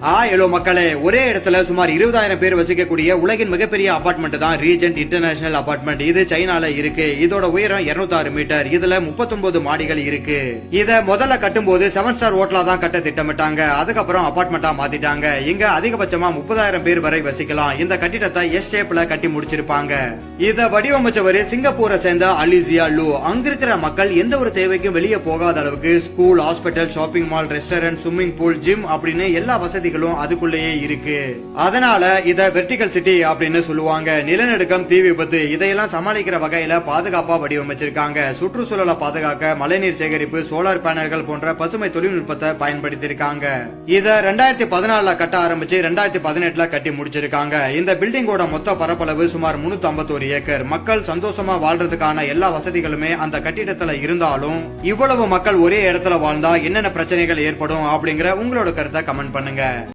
ஆ alloy மக்களே. ஒரே இடத்துல சுமார் இருபதாயிரம் பேர் வசிக்கக்கூடிய உலகின் மிகப்பெரிய அபார்ட்மெண்ட் தான் ரீஜென்ட் இன்டர்நேஷனல் அபார்ட்மெண்ட் இது சைனால இருக்கு. இதோட உயரம் 206 மீட்டர். இதுல 39 மாடிகள் இருக்கு. இத முதல்ல கட்டும்போது செவன் ஸ்டார் ஹோட்டலா தான் கட்ட திட்டமிட்டாங்க. அதுக்கப்புறம் அபார்ட்மெண்டா மாத்திட்டாங்க. இங்க அதிகபட்சமா முப்பதாயிரம் பேர் வரை வசிக்கலாம். இந்த கட்டிடத்தை எஸ் ஷேப்ல கட்டி முடிச்சிருப்பாங்க. இத வடிவமைச்சவர் சிங்கப்பூரை சேர்ந்த அலிசியா லூ. அங்க இருக்கிற மக்கள் எந்த ஒரு தேவைக்கும் வெளியே போகாத அளவுக்கு school hospital shopping mall restaurant swimming pool gym அப்படின்னு எல்லா வசதிகளும் அதுக்குள்ளேயே இருக்கு. அதனால இத வெர்டிகல் சிட்டி அப்படின்னு சொல்லுவாங்க. நிலநடுக்கம் தீ விபத்து இதையெல்லாம் சமாளிக்கிற வகையில பாதுகாப்பா வடிவமைச்சிருக்காங்க. சுற்றுச்சூழலை பாதுகாக்க மழைநீர் சேகரிப்பு சோலார் பேனல்கள் போன்ற பசுமை தொழில்நுட்பத்தை பயன்படுத்தியிருக்காங்க. இத ரெண்டாயிரத்தி பதினாலுல கட்ட ஆரம்பிச்சு ரெண்டாயிரத்தி பதினெட்டுல கட்டி முடிச்சிருக்காங்க. இந்த பில்டிங்கோட மொத்த பரப்பளவு சுமார் முன்னூத்தி ஐம்பத்தோரு ஏக்கர். மக்கள் சந்தோஷமா வாழ்றதுக்கான எல்லா வசதிகளுமே அந்த கட்டிடத்துல இருந்தாலும் இவ்வளவு மக்கள் ஒரே இடத்துல வாழ்ந்தா என்னென்ன பிரச்சனைகள் ஏற்படும் அப்படிங்கிற உங்களோட கருத்தை கமெண்ட் பண்ணுங்க.